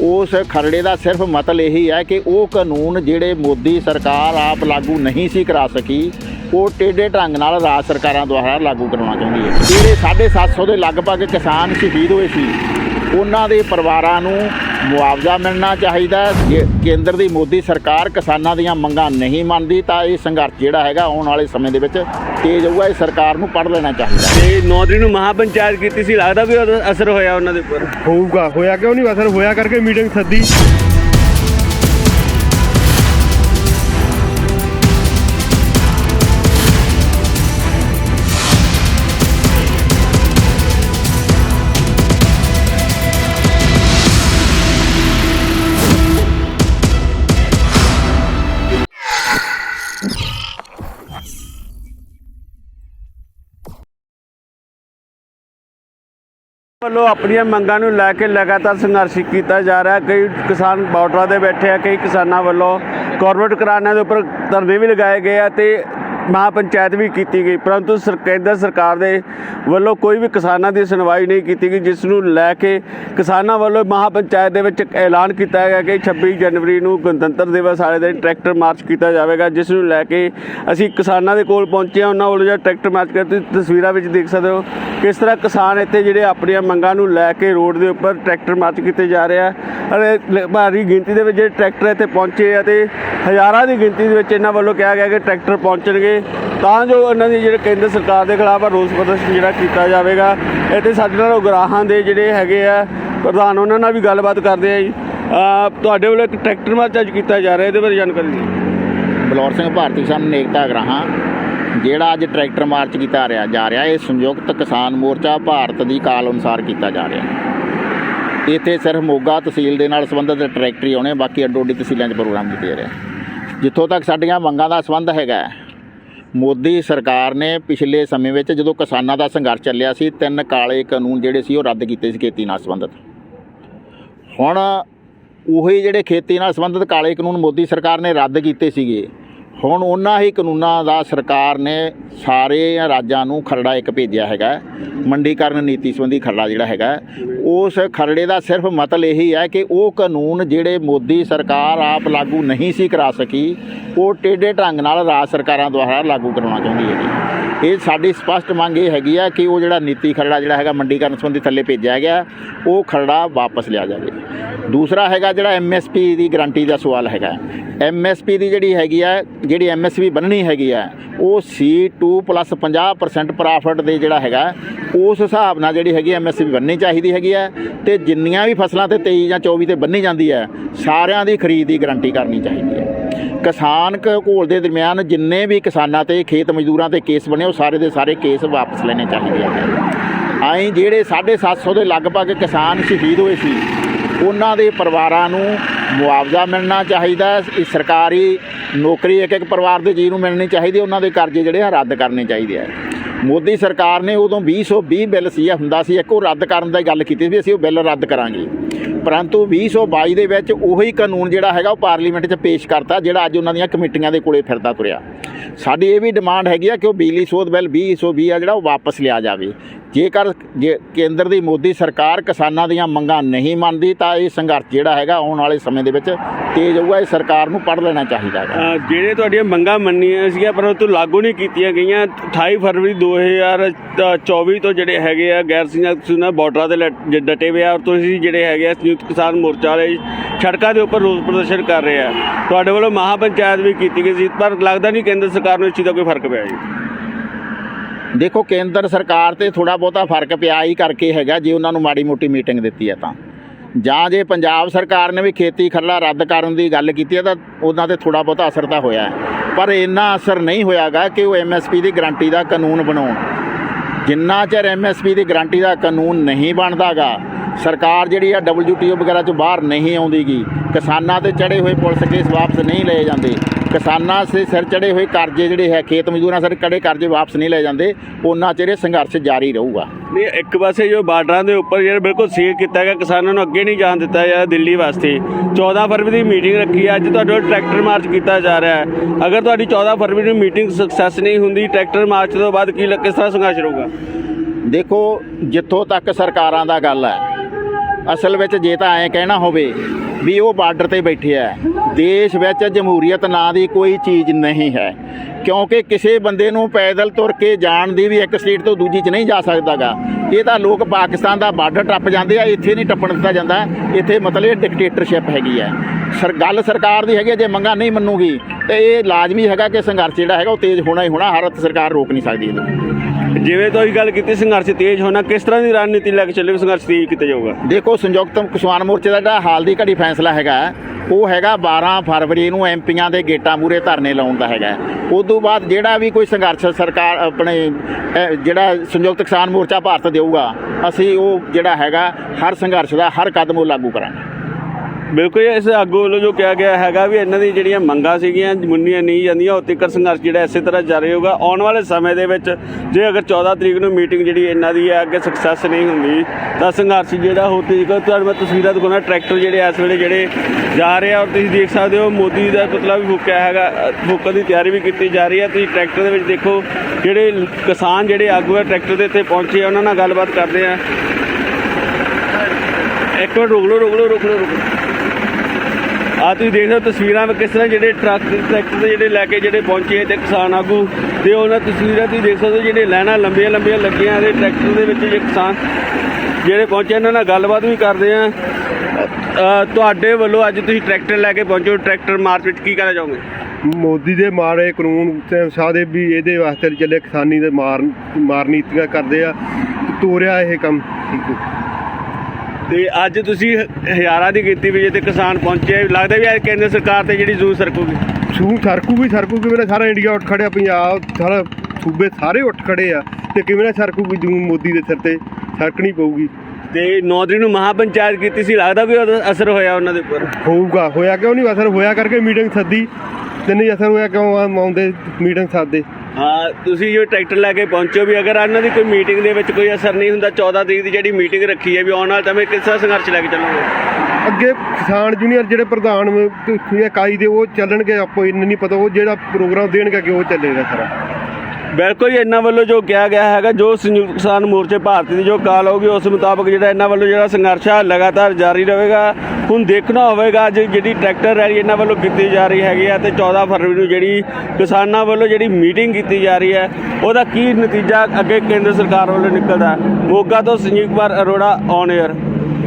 ਉਸ ਖਰੜੇ ਦਾ ਸਿਰਫ ਮਤਲਬ ਇਹੀ ਹੈ ਕਿ ਉਹ ਕਾਨੂੰਨ ਜਿਹੜੇ ਮੋਦੀ ਸਰਕਾਰ ਆਪ ਲਾਗੂ ਨਹੀਂ ਸੀ ਕਰਾ ਸਕੀ, ਉਹ ਟੇਢੇ ਢੰਗ ਨਾਲ ਰਾਜ ਸਰਕਾਰਾਂ ਦੁਆਰਾ ਲਾਗੂ ਕਰਵਾਉਣਾ ਚਾਹੁੰਦੀ ਹੈ। ਜਿਹੜੇ 750 ਦੇ ਲਗਭਗ ਕਿਸਾਨ ਸ਼ਹੀਦ ਹੋਏ ਸੀ। ਉਹਨਾਂ ਦੇ ਪਰਿਵਾਰਾਂ ਨੂੰ ਮੁਆਵਜ਼ਾ ਮਿਲਣਾ ਚਾਹੀਦਾ ਹੈ। ਜੇ ਕੇਂਦਰ ਦੀ ਮੋਦੀ ਸਰਕਾਰ ਕਿਸਾਨਾਂ ਦੀਆਂ ਮੰਗਾਂ ਨਹੀਂ ਮੰਨਦੀ ਤਾਂ ਇਹ ਸੰਘਰਸ਼ ਜਿਹੜਾ ਹੈਗਾ ਆਉਣ ਵਾਲੇ ਸਮੇਂ ਦੇ ਵਿੱਚ ਤੇਜ਼ ਹੋਊਗਾ। ਇਹ ਸਰਕਾਰ ਨੂੰ ਪੜ ਲੈਣਾ ਚਾਹੀਦਾ ਤੇ 9 ਤਰੀਕ ਨੂੰ ਮਹਾ ਪੰਚਾਇਤ ਕੀਤੀ ਸੀ। ਲੱਗਦਾ ਵੀ ਉਹਦਾ ਅਸਰ ਹੋਇਆ ਉਹਨਾਂ ਦੇ ਉੱਪਰ। ਹੋਊਗਾ ਹੋਇਆ ਕਿਉਂ ਨਹੀਂ? ਅਸਰ ਹੋਇਆ ਕਰਕੇ ਮੀਟਿੰਗ ਸੱਦੀ। ਵੱਲੋਂ ਆਪਣੀਆਂ ਮੰਗਾਂ ਨੂੰ ਲੈ ਕੇ ਲਗਾਤਾਰ ਸੰਘਰਸ਼ ਕੀਤਾ ਜਾ ਰਿਹਾ। ਕਈ ਕਿਸਾਨ ਬਾਰਡਰਾਂ ਤੇ ਬੈਠੇ ਆ, ਕਈ ਕਿਸਾਨਾਂ ਵੱਲੋਂ ਕਾਰਪੋਰੇਟ ਘਰਾਣਿਆਂ ਦੇ ਉੱਪਰ ਧਰਨੇ ਵੀ ਲਗਾਏ ਗਏ ਆ ਤੇ ਮਹਾ ਪੰਚਾਇਤ ਵੀ ਕੀਤੀ ਗਈ, ਪਰੰਤੂ ਸਰ, ਕੇਂਦਰ ਸਰਕਾਰ ਦੇ ਵੱਲੋਂ ਕੋਈ ਵੀ ਕਿਸਾਨਾਂ ਦੀ ਸੁਣਵਾਈ ਨਹੀਂ ਕੀਤੀ ਗਈ, ਜਿਸ ਨੂੰ ਲੈ ਕੇ ਕਿਸਾਨਾਂ ਵੱਲੋਂ ਮਹਾ ਪੰਚਾਇਤ ਦੇ ਵਿੱਚ ਐਲਾਨ ਕੀਤਾ ਗਿਆ ਕਿ 26 ਜਨਵਰੀ ਨੂੰ ਗਣਤੰਤਰ ਦਿਵਸ ਵਾਲੇ ਦਿਨ ਟਰੈਕਟਰ ਮਾਰਚ ਕੀਤਾ ਜਾਵੇਗਾ, ਜਿਸ ਨੂੰ ਲੈ ਕੇ ਅਸੀਂ ਕਿਸਾਨਾਂ ਦੇ ਕੋਲ ਪਹੁੰਚੇ ਹਾਂ, ਉਹਨਾਂ ਵੱਲੋਂ ਜਿਹੜਾ ਟਰੈਕਟਰ ਮਾਰਚ ਕਰਦੇ ਤਸਵੀਰਾਂ ਵਿੱਚ ਦੇਖ ਸਕਦੇ ਹੋ ਕਿਸ ਤਰ੍ਹਾਂ ਕਿਸਾਨ ਇੱਥੇ ਜਿਹੜੇ ਆਪਣੀਆਂ ਮੰਗਾਂ ਨੂੰ ਲੈ ਕੇ ਰੋਡ ਦੇ ਉੱਪਰ ਟਰੈਕਟਰ ਮਾਰਚ ਕੀਤੇ ਜਾ ਰਹੇ ਆ ਭਾਰੀ ਗਿਣਤੀ ਦੇ ਵਿੱਚ ਜਿਹੜੇ ਟਰੈਕਟਰ ਇੱਥੇ ਪਹੁੰਚੇ ਆ ਤੇ ਹਜ਼ਾਰਾਂ ਦੀ ਗਿਣਤੀ ਦੇ ਵਿੱਚ ਇਹਨਾਂ ਵੱਲੋਂ ਕਿਹਾ ਗਿਆ ਕਿ ਟਰੈਕਟਰ ਪਹੁੰਚਣਗੇ। ਤਾਂ ਜੋ ਇਹਨਾਂ ਦੀ ਜਿਹੜੇ ਕੇਂਦਰ ਸਰਕਾਰ ਦੇ ਖਿਲਾਫ ਰੋਸ ਪ੍ਰਦਰਸ਼ਨ ਜਿਹੜਾ ਕੀਤਾ ਜਾਵੇਗਾ, ਇੱਥੇ ਸਾਡੇ ਨਾਲ ਉਗਰਾਹਾਂ ਦੇ ਜਿਹੜੇ ਹੈਗੇ ਆ, ਪ੍ਰਧਾਨ ਉਹਨਾਂ ਨਾਲ ਵੀ ਗੱਲਬਾਤ ਕਰਦੇ ਆ ਜੀ। ਤੁਹਾਡੇ ਵੱਲੋਂ ਇੱਕ ਟਰੈਕਟਰ ਮਾਰਚ ਅੱਜ ਕੀਤਾ ਜਾ ਰਿਹਾ, ਇਹਦੇ ਬਾਰੇ ਜਾਣਕਾਰੀ ਦਿਓ। ਬਲੌਰ ਸਿੰਘ ਭਾਰਤੀ ਕਿਸਾਨ ਨੇਕਤਾ ਗਰਾਹਾਂ ਜਿਹੜਾ ਅੱਜ ਟਰੈਕਟਰ ਮਾਰਚ ਕੀਤਾ ਰਿਹਾ, ਜਾ ਰਿਹਾ, ਇਹ ਸੰਯੁਕਤ ਕਿਸਾਨ ਮੋਰਚਾ ਭਾਰਤ ਦੀ ਕਾਲ ਅਨੁਸਾਰ ਕੀਤਾ ਜਾ ਰਿਹਾ। ਇੱਥੇ ਸਿਰਫ ਮੋਗਾ ਤਹਿਸੀਲ ਦੇ ਨਾਲ ਸੰਬੰਧਿਤ ਟਰੈਕਟਰੀ ਆਉਣੇ, ਬਾਕੀ ਅੱਡੋ ਅੱਡੀ ਤਹਿਸੀਲਾਂ 'ਚ ਪ੍ਰੋਗਰਾਮ ਕੀਤੇ ਜਾ ਰਿਹਾ ਜਿੱਥੋਂ ਤੱਕ ਸਾਡੀਆਂ ਮੰਗਾਂ ਦਾ ਸੰਬੰਧ ਹੈਗਾ ਮੋਦੀ ਸਰਕਾਰ ਨੇ ਪਿਛਲੇ ਸਮੇਂ ਵਿੱਚ ਜਦੋਂ ਕਿਸਾਨਾਂ ਦਾ ਸੰਘਰਸ਼ ਚੱਲਿਆ ਸੀ, ਤਿੰਨ ਕਾਲੇ ਕਾਨੂੰਨ ਜਿਹੜੇ ਸੀ ਉਹ ਰੱਦ ਕੀਤੇ ਸੀ ਖੇਤੀ ਨਾਲ ਸੰਬੰਧਿਤ। ਹੁਣ ਉਹੀ ਜਿਹੜੇ ਖੇਤੀ ਨਾਲ ਸੰਬੰਧਿਤ ਕਾਲੇ ਕਾਨੂੰਨ ਮੋਦੀ ਸਰਕਾਰ ਨੇ ਰੱਦ ਕੀਤੇ ਸੀਗੇ ਹੁਣ ਉਹਨਾਂ ਹੀ ਕਾਨੂੰਨਾਂ ਦਾ ਸਰਕਾਰ ਨੇ ਸਾਰੇ ਰਾਜਾਂ ਨੂੰ ਖਰੜਾ ਇੱਕ ਭੇਜਿਆ ਹੈਗਾ ਮੰਡੀਕਰਨ ਨੀਤੀ ਸੰਬੰਧੀ ਖਰੜਾ ਜਿਹੜਾ ਹੈਗਾ ਉਸ ਖਰੜੇ ਦਾ ਸਿਰਫ ਮਤਲਬ ਇਹੀ ਹੈ ਕਿ ਉਹ ਕਾਨੂੰਨ ਜਿਹੜੇ ਮੋਦੀ ਸਰਕਾਰ ਆਪ ਲਾਗੂ ਨਹੀਂ ਸੀ ਕਰਾ ਸਕੀ, ਉਹ ਟੇਢੇ ਢੰਗ ਨਾਲ ਰਾਜ ਸਰਕਾਰਾਂ ਦੁਆਰਾ ਲਾਗੂ ਕਰਾਉਣਾ ਚਾਹੁੰਦੀ ਹੈਗੀ। ਇਹ ਸਾਡੀ ਸਪਸ਼ਟ ਮੰਗ ਇਹ ਹੈਗੀ ਆ ਕਿ ਉਹ ਜਿਹੜਾ ਨੀਤੀ ਖਰੜਾ ਜਿਹੜਾ ਹੈਗਾ ਮੰਡੀਕਰਨ ਸੰਬੰਧੀ ਥੱਲੇ ਭੇਜਿਆ ਗਿਆ, ਉਹ ਖਰੜਾ ਵਾਪਸ ਲਿਆ ਜਾਵੇ। ਦੂਸਰਾ ਹੈਗਾ ਜਿਹੜਾ ਐਮਐਸਪੀ ਦੀ ਗਾਰੰਟੀ ਦਾ ਸਵਾਲ ਹੈਗਾ ਐਮਐਸਪੀ ਦੀ ਜਿਹੜੀ ਹੈਗੀ ਆ ਜਿਹੜੀ ਐਮਐਸਪੀ ਬਣਨੀ ਹੈਗੀ ਆ, ਉਹ C2 ਪਲੱਸ 50% ਪ੍ਰੋਫਿਟ ਦੇ ਜਿਹੜਾ ਹੈਗਾ, ਉਸ ਹਿਸਾਬ ਨਾਲ ਜਿਹੜੀ ਹੈਗੀ ਐਮਐਸਪੀ ਬਣਨੀ ਚਾਹੀਦੀ ਹੈਗੀ ਆ ਤੇ ਜਿੰਨੀਆਂ ਵੀ ਫਸਲਾਂ ਤੇ 23 ਜਾਂ 24 ਤੇ ਬੰਨੀ ਜਾਂਦੀ ਹੈ ਸਾਰਿਆਂ ਦੀ ਖਰੀਦ ਦੀ ਗਾਰੰਟੀ ਕਰਨੀ ਚਾਹੀਦੀ ਹੈ ਕਿਸਾਨ ਘੋਲ ਦੇ ਦਰਮਿਆਨ ਜਿੰਨੇ ਵੀ ਕਿਸਾਨਾਂ ਤੇ ਖੇਤ ਮਜ਼ਦੂਰਾਂ ਤੇ ਕੇਸ ਬਣੇ, ਉਹ ਸਾਰੇ ਦੇ ਸਾਰੇ ਕੇਸ ਵਾਪਸ ਲੈਣੇ ਚਾਹੀਦੇ ਆ ਆਈ ਜਿਹੜੇ 750 ਦੇ ਲਗਭਗ ਕਿਸਾਨ ਸ਼ਹੀਦ ਹੋਏ ਸੀ, ਉਹਨਾਂ ਦੇ ਪਰਿਵਾਰਾਂ ਨੂੰ ਮੁਆਵਜ਼ਾ ਮਿਲਣਾ ਚਾਹੀਦਾ ਹੈ। ਇਹ ਸਰਕਾਰੀ ਨੌਕਰੀ ਇੱਕ ਇੱਕ ਪਰਿਵਾਰ ਦੇ ਜੀ ਨੂੰ ਮਿਲਣੀ ਚਾਹੀਦੀ, ਉਹਨਾਂ ਦੇ ਕਰਜ਼ੇ ਜਿਹੜੇ ਆ ਰੱਦ ਕਰਨੇ ਚਾਹੀਦੇ ਆ। ਮੋਦੀ ਸਰਕਾਰ ਨੇ ਉਦੋਂ 2020 ਬਿੱਲ ਸੀ ਹੁੰਦਾ ਸੀ, ਇੱਕ ਉਹ ਰੱਦ ਕਰਨ ਦੀ ਗੱਲ ਕੀਤੀ ਸੀ, ਅਸੀਂ ਉਹ ਬਿੱਲ ਰੱਦ ਕਰਾਂਗੇ। ਪਰੰਤੂ 2022 ਦੇ ਵਿੱਚ ਉਹੀ ਕਾਨੂੰਨ ਜਿਹੜਾ ਹੈਗਾ, ਉਹ ਪਾਰਲੀਮੈਂਟ 'ਚ ਪੇਸ਼ ਕਰਤਾ, ਜਿਹੜਾ ਅੱਜ ਉਹਨਾਂ ਦੀਆਂ ਕਮੇਟੀਆਂ ਦੇ ਕੋਲੇ ਫਿਰਦਾ ਤੁਰਿਆ। ਸਾਡੀ ਇਹ ਵੀ ਡਿਮਾਂਡ ਹੈਗੀ ਆ ਕਿ ਉਹ ਬਿਜਲੀ ਸੋਧ ਬਿੱਲ 2020 ਆ ਜਿਹੜਾ, ਉਹ ਵਾਪਸ ਲਿਆ ਜਾਵੇ। ਜੇਕਰ ਜੇ ਕੇਂਦਰ ਦੀ ਮੋਦੀ ਸਰਕਾਰ ਕਿਸਾਨਾਂ ਦੀਆਂ ਮੰਗਾਂ ਨਹੀਂ ਮੰਨਦੀ, ਤਾਂ ਇਹ ਸੰਘਰਸ਼ ਜਿਹੜਾ ਹੈਗਾ ਆਉਣ ਵਾਲੇ ਸਮੇਂ ਦੇ ਵਿੱਚ ਤੇਜ਼ ਹੋਊਗਾ, ਇਹ ਸਰਕਾਰ ਨੂੰ ਪੜ ਲੈਣਾ ਚਾਹੀਦਾ ਹੈਗਾ। ਜਿਹੜੇ ਤੁਹਾਡੀਆਂ ਮੰਗਾਂ ਮੰਨੀਆਂ ਸੀਗੀਆਂ, ਪਰੰਤੂ ਲਾਗੂ ਨਹੀਂ ਕੀਤੀਆਂ ਗਈਆਂ। 28 ਫਰਵਰੀ 2024 ਤੋਂ ਜਿਹੜੇ ਹੈਗੇ ਆ, ਗੈਰ ਸਿੰਘਾਂ ਬਾਰਡਰਾਂ ਦੇ ਲ- ਡਟੇ ਹੋਏ ਆ ਔਰ ਤੁਸੀਂ ਜਿਹੜੇ ਹੈਗੇ ਆ, ਸੰਯੁਕਤ ਕਿਸਾਨ ਮੋਰਚਾ ਵਾਲੇ ਸੜਕਾਂ ਦੇ ਉੱਪਰ ਰੋਸ ਪ੍ਰਦਰਸ਼ਨ ਕਰ ਰਹੇ ਆ। ਤੁਹਾਡੇ ਵੱਲੋਂ ਮਹਾ ਪੰਚਾਇਤ ਵੀ ਕੀਤੀ ਗਈ ਸੀ, ਪਰ ਲੱਗਦਾ ਨਹੀਂ ਕੇਂਦਰ ਸਰਕਾਰ ਨੂੰ ਇਸ ਚੀਜ਼ ਦਾ ਕੋਈ ਫ਼ਰਕ ਪਿਆ ਜੀ। ਦੇਖੋ, ਕੇਂਦਰ ਸਰਕਾਰ ਤੇ ਥੋੜਾ ਬਹੁਤਾ ਫ਼ਰਕ ਪਿਆ ਹੀ ਕਰਕੇ ਹੈਗਾ, ਜੇ ਉਹਨਾਂ ਨੂੰ ਮਾੜੀ ਮੋਟੀ ਮੀਟਿੰਗ ਦਿੱਤੀ ਹੈ ਤਾਂ। ਜਾਂ ਜੇ ਪੰਜਾਬ ਸਰਕਾਰ ਨੇ ਵੀ ਖੇਤੀ ਖਰੜਾ ਰੱਦ ਕਰਨ ਦੀ ਗੱਲ ਕੀਤੀ ਹੈ, ਤਾਂ ਉਹਨਾਂ ਤੇ ਥੋੜਾ ਬਹੁਤਾ ਅਸਰ ਤਾਂ ਹੋਇਆ ਪਰ ਇੰਨਾ ਅਸਰ ਨਹੀਂ ਹੋਇਆਗਾ ਕਿ ਉਹ ਐਮਐਸਪੀ ਦੀ ਗਾਰੰਟੀ ਦਾ ਕਾਨੂੰਨ ਬਣਾਉਣ। ਜਿੰਨਾ ਚਿਰ ਐਮਐਸਪੀ ਦੀ ਗਾਰੰਟੀ ਦਾ ਕਾਨੂੰਨ ਨਹੀਂ ਬਣਦਾਗਾ, ਸਰਕਾਰ ਜਿਹੜੀ ਆ WTO ਵਗੈਰਾ ਚੋਂ ਬਾਹਰ ਨਹੀਂ ਆਉਂਦੀਗੀ, ਕਿਸਾਨਾਂ ਤੇ ਚੜੇ ਹੋਏ ਪੁਲਿਸ ਕੇਸ ਵਾਪਸ ਨਹੀਂ ਲਏ ਜਾਂਦੇ। ਕਿਸਾਨਾਂ ਦੇ ਸਿਰ ਚੜੇ ਹੋਏ ਕਰਜ਼ੇ ਜਿਹੜੇ ਹੈ ਖੇਤ ਮਜ਼ਦੂਰਾਂ ਸਿਰ ਕੜੇ ਕਰਜ਼ੇ ਵਾਪਸ ਨਹੀਂ ਲਏ ਜਾਂਦੇ ਉਹਨਾਂ ਚਿਰ ਇਹ ਸੰਘਰਸ਼ ਜਾਰੀ ਰਹੂਗਾ। ਨਹੀਂ ਇੱਕ ਪਾਸੇ ਜੋ ਬਾਰਡਰਾਂ ਦੇ ਉੱਪਰ ਜਿਹੜਾ ਬਿਲਕੁਲ ਸੀਲ ਕੀਤਾ ਗਿਆ ਕਿਸਾਨਾਂ ਨੂੰ ਅੱਗੇ ਨਹੀਂ ਜਾਣ ਦਿੱਤਾ ਜਾ ਦਿੱਲੀ ਵਾਸਤੇ। 14 ਫਰਵਰੀ ਦੀ ਮੀਟਿੰਗ ਰੱਖੀ ਹੈ ਅੱਜ ਤੁਹਾਡੇ ਟਰੈਕਟਰ ਮਾਰਚ ਕੀਤਾ ਜਾ ਰਿਹਾ ਹੈ। ਅਗਰ ਤੁਹਾਡੀ 14 ਫਰਵਰੀ ਨੂੰ ਮੀਟਿੰਗ ਸਕਸੈਸ ਨਹੀਂ ਹੁੰਦੀ ਟਰੈਕਟਰ ਮਾਰਚ ਤੋਂ ਬਾਅਦ ਕੀ ਲੱਗ- ਕਿਸ ਤਰ੍ਹਾਂ ਸੰਘਰਸ਼ ਰਹੂਗਾ? ਦੇਖੋ ਜਿੱਥੋਂ ਤੱਕ ਸਰਕਾਰਾਂ ਦਾ ਗੱਲ ਹੈ ਅਸਲ ਵਿੱਚ ਜੇ ਤਾਂ ਐਂ ਕਹਿਣਾ ਹੋਵੇ ਵੀ ਉਹ ਬਾਰਡਰ ਤੇ ਬੈਠੇ ਆ। ਦੇਸ਼ ਵਿੱਚ ਜਮਹੂਰੀਅਤ ਨਾਂ ਦੀ ਕੋਈ ਚੀਜ਼ ਨਹੀਂ ਹੈ। ਕਿਉਂਕਿ ਕਿਸੇ ਬੰਦੇ ਨੂੰ ਪੈਦਲ ਤੁਰ ਕੇ ਜਾਣ ਦੀ ਵੀ ਇੱਕ ਸਟੇਟ ਤੋਂ ਦੂਜੀ 'ਚ ਨਹੀਂ ਜਾ ਸਕਦਾਗਾ। ਇਹ ਤਾਂ ਲੋਕ ਪਾਕਿਸਤਾਨ ਦਾ ਬਾਰਡਰ ਟੱਪ ਜਾਂਦੇ ਆ ਇੱਥੇ ਨਹੀਂ ਟੱਪਣ ਦਿੱਤਾ ਜਾਂਦਾ। ਇੱਥੇ ਮਤਲਬ ਇਹ ਡਿਕਟੇਟਰਸ਼ਿਪ ਹੈਗੀ ਹੈ ਸਰ ਗੱਲ ਸਰਕਾਰ ਦੀ ਹੈਗੀ ਹੈ, ਜੇ ਮੰਗਾ ਨਹੀਂ ਮੰਨੂਗੀ ਤੇ ਇਹ ਲਾਜ਼ਮੀ ਹੈਗਾ ਕਿ ਸੰਘਰਸ਼ ਜਿਹੜਾ ਹੈਗਾ ਉਹ ਤੇਜ਼ ਹੋਣਾ ਹੀ ਹੋਣਾ ਹਰ ਸਰਕਾਰ ਰੋਕ ਨਹੀਂ ਸਕਦੀ ਇਹਨੂੰ। ਜਿਵੇਂ ਤੁਸੀਂ ਗੱਲ ਕੀਤੀ, ਸੰਘਰਸ਼ ਤੇਜ਼ ਹੋਣਾ, ਕਿਸ ਤਰ੍ਹਾਂ ਦੀ ਰਣਨੀਤੀ ਲੈ ਕੇ ਚੱਲੇ ਸੰਘਰਸ਼ ਤੇਜ਼ ਕੀਤਾ ਜਾਊਗਾ? ਦੇਖੋ, ਸੰਯੁਕਤ ਕਿਸਾਨ ਮੋਰਚੇ ਦਾ ਜਿਹੜਾ ਹਾਲ ਦੀ ਘੜੀ ਫੈਸਲਾ ਹੈਗਾ, ਉਹ ਹੈਗਾ 12 ਫਰਵਰੀ ਨੂੰ ਐਮਪੀਆਂ ਦੇ ਗੇਟਾਂ ਮੂਰੇ ਧਰਨੇ ਲਾਉਣ ਦਾ ਹੈਗਾ। ਉਸ ਤੋਂ ਬਾਅਦ ਜਿਹੜਾ ਵੀ ਕੋਈ ਸੰਘਰਸ਼ ਸਰਕਾਰ, ਆਪਣੇ ਜਿਹੜਾ ਸੰਯੁਕਤ ਕਿਸਾਨ ਮੋਰਚਾ ਭਾਰਤ ਦੇਊਗਾ, ਅਸੀਂ ਉਹ ਜਿਹੜਾ ਹੈਗਾ, ਹਰ ਸੰਘਰਸ਼ ਦਾ ਹਰ ਕਦਮ ਉਹ ਲਾਗੂ ਕਰਾਂਗੇ। ਬਿਲਕੁਲ ਇਸ ਆਗੂ ਵੱਲੋਂ ਜੋ ਕਿਹਾ ਗਿਆ ਹੈਗਾ ਵੀ ਇਹਨਾਂ ਦੀ ਜਿਹੜੀਆਂ ਮੰਗਾਂ ਸੀਗੀਆਂ ਮੁੰਨੀਆਂ ਨਹੀਂ ਜਾਂਦੀਆਂ ਉਹ ਤੀਕਰ ਸੰਘਰਸ਼ ਜਿਹੜਾ ਇਸੇ ਤਰ੍ਹਾਂ ਜਾਰੀ ਹੋਊਗਾ। ਆਉਣ ਵਾਲੇ ਸਮੇਂ ਦੇ ਵਿੱਚ ਜੇ ਅਗਰ 14 ਤਰੀਕ ਨੂੰ ਮੀਟਿੰਗ ਜਿਹੜੀ ਇਹਨਾਂ ਦੀ ਹੈ ਅੱਗੇ ਸਕਸੈਸ ਨਹੀਂ ਹੁੰਦੀ ਤਾਂ ਸੰਘਰਸ਼ ਜਿਹੜਾ ਹੋ ਤੇਜ਼ ਤੁਹਾਨੂੰ ਮੈਂ ਤਸਵੀਰਾਂ ਦਿਖਾਉਣਾ ਟਰੈਕਟਰ ਜਿਹੜੇ ਇਸ ਵੇਲੇ ਜਿਹੜੇ ਜਾ ਰਹੇ ਆ ਔਰ ਤੁਸੀਂ ਦੇਖ ਸਕਦੇ ਹੋ ਮੋਦੀ ਦਾ ਪੁਤਲਾ ਵੀ ਫੂਕਿਆ ਹੈਗਾ ਅ, ਫੂਕਣ ਦੀ ਤਿਆਰੀ ਵੀ ਕੀਤੀ ਜਾ ਰਹੀ ਹੈ। ਤੁਸੀਂ ਟਰੈਕਟਰ ਦੇ ਵਿੱਚ ਦੇਖੋ ਜਿਹੜੇ ਕਿਸਾਨ ਜਿਹੜੇ ਆਗੂ ਹੈ ਟਰੈਕਟਰ ਦੇ ਇੱਥੇ ਪਹੁੰਚੇ ਉਹਨਾਂ ਨਾਲ ਗੱਲਬਾਤ ਕਰਦੇ ਆ। ਇੱਕ ਮਿੰਟ ਰੁਕ ਲਓ ਰੁਕ ਲਓ ਰੁਕ ਲਓ ਰੁਕ ਲਓ। ਆ ਤੁਸੀਂ ਦੇਖ ਸਕਦੇ ਹੋ ਤਸਵੀਰਾਂ ਵਿੱਚ ਕਿਸ ਤਰ੍ਹਾਂ ਜਿਹੜੇ ਟਰੱਕ, ਟਰੈਕਟਰ ਜਿਹੜੇ ਲੈ ਕੇ ਜਿਹੜੇ ਪਹੁੰਚੇ ਤੇ ਕਿਸਾਨ ਆਗੂ ਤੇ ਉਹਨਾਂ ਤਸਵੀਰਾਂ ਤੁਸੀਂ ਦੇਖ ਸਕਦੇ ਹੋ ਜਿਹੜੇ ਲਾਈਨਾਂ ਲੰਬੀਆਂ ਲੰਬੀਆਂ ਲੱਗੀਆਂ ਤੇ ਟਰੈਕਟਰ ਦੇ ਵਿੱਚ ਜੇ ਕਿਸਾਨ ਜਿਹੜੇ ਪਹੁੰਚੇ ਇਹਨਾਂ ਨਾਲ ਗੱਲਬਾਤ ਵੀ ਕਰਦੇ ਆ। ਤੁਹਾਡੇ ਵੱਲੋਂ ਅੱਜ ਤੁਸੀਂ ਟਰੈਕਟਰ ਲੈ ਕੇ ਪਹੁੰਚੋ ਟਰੈਕਟਰ ਮਾਰਚ ਵਿੱਚ ਕੀ ਕਹਿਣਾ ਚਾਹੋਗੇ? ਮੋਦੀ ਦੇ ਮਾਰੇ ਕਾਨੂੰਨ ਤੇ ਸ਼ਾਹ ਵੀ ਇਹਦੇ ਵਾਸਤੇ ਚੱਲੇ ਕਿਸਾਨੀ ਦੇ ਮਾਰ ਮਾਰ ਕਰਦੇ ਆ। ਤੋਰਿਆ ਇਹ ਕੰਮ। ਠੀਕ ਹੈ। ਤੇ ਅੱਜ ਤੁਸੀਂ ਹਜ਼ਾਰਾਂ ਦੀ ਗਿਣਤੀ ਵਿੱਚ ਤੇ ਕਿਸਾਨ ਪਹੁੰਚੇ ਲੱਗਦਾ ਵੀ ਅੱਜ ਕੇਂਦਰ ਸਰਕਾਰ ਤੇ ਜਿਹੜੀ ਜ਼ੂ ਸਰਕੂਗੀ। ਸੂ ਸਰਕੂ ਵੀ ਸਰਕੂ ਕਿਵੇਂ ਨਾ ਸਾਰਾ ਇੰਡੀਆ ਉੱਠ ਖੜਿਆ ਪੰਜਾਬ ਸਾਰਾ ਸੂਬੇ ਸਾਰੇ ਉੱਠ ਖੜੇ ਆ। ਤੇ ਕਿਵੇਂ ਨਾ ਸਰਕੂ ਵੀ ਜੂਨ ਮੋਦੀ ਦੇ ਸਿਰ ਤੇ ਸਰਕਣੀ ਪਊਗੀ। ਤੇ 9 ਤਰੀਕ ਨੂੰ ਮਹਾ ਪੰਚਾਇਤ ਕੀਤੀ ਸੀ ਲੱਗਦਾ ਵੀ ਉਹਦਾ ਅਸਰ ਹੋਇਆ ਉਹਨਾਂ ਦੇ ਉੱਪਰ। ਹੋਊਗਾ ਹੋਇਆ ਕਿਉਂ ਨਹੀਂ? ਅਸਰ ਹੋਇਆ ਕਰਕੇ ਮੀਟਿੰਗ ਸੱਦੀ। ਤੇ ਨਹੀਂ ਅਸਰ ਹੋਇਆ ਕਿਉਂ ਆਉਂਦੇ ਮੀਟਿੰਗ ਸਾਦੇ ਹਾਂ, ਤੁਸੀਂ ਜੋ ਟਰੈਕਟਰ ਲੈ ਕੇ ਪਹੁੰਚੋ ਵੀ ਅਗਰ ਇਹਨਾਂ ਦੀ ਕੋਈ ਮੀਟਿੰਗ ਦੇ ਵਿੱਚ ਕੋਈ ਅਸਰ ਨਹੀਂ ਹੁੰਦਾ 14 ਤਰੀਕ ਦੀ ਜਿਹੜੀ ਮੀਟਿੰਗ ਰੱਖੀ ਹੈ ਵੀ ਆਉਣ ਵਾਲੇ ਸਮੇਂ ਕਿਸ ਤਰ੍ਹਾਂ ਸੰਘਰਸ਼ ਲੈ ਕੇ ਚੱਲੋਗੇ? ਅੱਗੇ ਕਿਸਾਨ ਜੂਨੀਅਰ ਜਿਹੜੇ ਪ੍ਰਧਾਨ ਇਕਾਈ ਦੇ ਉਹ ਚੱਲਣਗੇ ਆਪੋ ਇਹਨਾਂ ਨਹੀਂ ਪਤਾ, ਉਹ ਜਿਹੜਾ ਪ੍ਰੋਗਰਾਮ ਦੇਣਗੇ ਕਿ ਉਹ ਚੱਲੇਗਾ ਸਾਰਾ। ਬਿਲਕੁਲ ਜੀ, ਇਹਨਾਂ ਵੱਲੋਂ ਜੋ ਕਿਹਾ ਗਿਆ ਹੈਗਾ, ਜੋ ਸੰਯੁਕਤ ਕਿਸਾਨ ਮੋਰਚੇ ਭਾਰਤ ਦੀ ਜੋ ਕਾਲ ਹੋਗੀ ਉਸ ਮੁਤਾਬਕ ਜਿਹੜਾ ਇਹਨਾਂ ਵੱਲੋਂ ਜਿਹੜਾ ਸੰਘਰਸ਼ ਹੈ ਲਗਾਤਾਰ ਜਾਰੀ ਰਹੇਗਾ। ਹੁਣ ਦੇਖਣਾ ਹੋਵੇਗਾ, ਅੱਜ ਜਿਹੜੀ ਟਰੈਕਟਰ ਰੈਲੀ ਇਹਨਾਂ ਵੱਲੋਂ ਕੀਤੀ ਜਾ ਰਹੀ ਹੈਗੀ ਆ, ਤੇ 14 ਫਰਵਰੀ ਨੂੰ ਜਿਹੜੀ ਕਿਸਾਨਾਂ ਵੱਲੋਂ ਜਿਹੜੀ ਮੀਟਿੰਗ ਕੀਤੀ ਜਾ ਰਹੀ ਹੈ, ਉਹਦਾ ਕੀ ਨਤੀਜਾ ਅੱਗੇ ਕੇਂਦਰ ਸਰਕਾਰ ਵੱਲੋਂ ਨਿਕਲਦਾ? ਮੋਗਾ ਤੋਂ ਸੰਜੀਵ ਕੁਮਾਰ ਅਰੋੜਾ ਔਨ 에ਅਰ